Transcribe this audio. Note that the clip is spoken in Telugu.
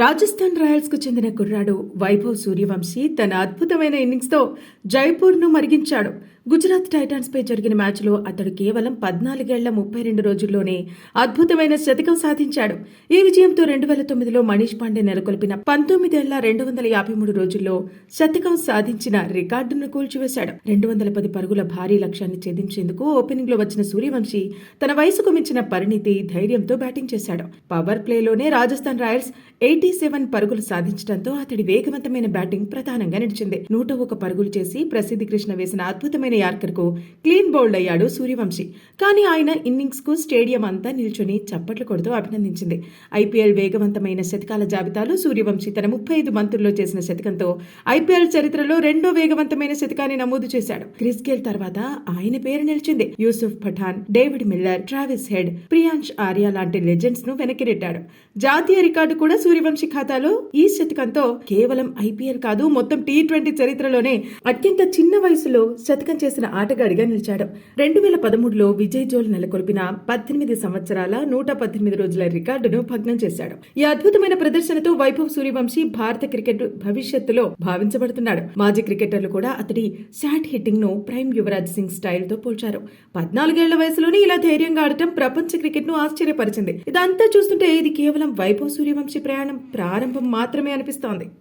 రాజస్థాన్ రాయల్స్కు చెందిన కుర్రాడు వైభవ్ సూర్యవంశీ తన అద్భుతమైన ఇన్నింగ్స్తో జైపూర్ను మరిగించాడు. గుజరాత్ టైటాన్స్పై జరిగిన మ్యాచ్లో అతడు కేవలం పద్నాలుగేళ్ళ ముప్పై రెండు రోజుల్లోనే అద్భుతమైన శతకం సాధించాడు. ఈ విజయంతో రెండు వేల తొమ్మిదిలో మనీష్ పాండే నెలకొల్పిన పంతొమ్మిదేళ్ళ రెండు వందల యాభై మూడు రోజుల్లో శతకం సాధించిన రికార్డును కూల్చివేశాడు. రెండు వందల పది పరుగుల భారీ లక్ష్యాన్ని ఛేదించేందుకు ఓపెనింగ్లో వచ్చిన సూర్యవంశీ తన వయసుకు మించిన పరిణితి ధైర్యంతో బ్యాటింగ్ చేశాడు. పవర్ ప్లేలోనే రాజస్థాన్ రాయల్స్ ఎయిటీ సెవెన్ పరుగులు సాధించడంతో అతడి వేగవంతమైన బ్యాటింగ్ ప్రధానంగా నిలిచింది. నూట ఒక పరుగులు చేసి ప్రసిద్ధి కృష్ణ వేసిన అద్భుతమైన యార్కర్కు క్లీన్ బౌల్డ్ అయ్యాడు సూర్యవంశీ. కానీ ఆయన ఇన్నింగ్స్కు స్టేడియం అంతా నిల్చొని చప్పట్లు కొడుతూ అభినందించింది. ఐపీఎల్ వేగవంతమైన శతకాల జాబితాలో సూర్యవంశీ తన ముప్పై ఐదు మంత్రుల్లో చేసిన శతకంతో ఐపీఎల్ చరిత్రలో రెండో వేగవంతమైన శతకాన్ని నమోదు చేశాడు. క్రిస్ గేల్ తర్వాత ఆయన పేరు నిలిచింది. Yusuf Pathan David Miller Travis Head Priyansh Arya లాంటి లెజెండ్స్ను వెనక్కి నెట్టాడు జాతీయ రికార్డు కూడా సూర్యవంశీ ఖాతాలో ఈ శతకంతో కేవలం ఐపీఎల్ కాదు మొత్తం టీ ట్వంటీ చరిత్రలోనే అత్యంత చిన్న వయసులో శతకం చేసిన ఆటగాడిగా నిలిచాడు. రెండు వేల పదమూడులో విజయ్ జోల్ నెలకొల్పిన పద్దెనిమిది సంవత్సరాల నూట పద్దెనిమిది రోజుల రికార్డును భగ్నం చేశాడు. ఈ అద్భుతమైన ప్రదర్శనతో వైభవ్ సూర్యవంశీ భారత క్రికెట్ భవిష్యత్తులో భావించబడుతున్నాడు. మాజీ క్రికెటర్లు కూడా అతడి శాట్ హిట్టింగ్ను ప్రైమ్ యువరాజ్ సింగ్ స్టైల్తో పోల్చారు. పద్నాలుగేళ్ళ వయసులోనే ఇలా ధైర్యంగా ఆడటం ప్రపంచ క్రికెట్ను ఆశ్చర్యపరిచింది. ఇదంతా చూస్తుంటే ఇది కేవలం వైభవ్ సూర్యవంశీ ప్రయాణం ప్రారంభం మాత్రమే అనిపిస్తోంది.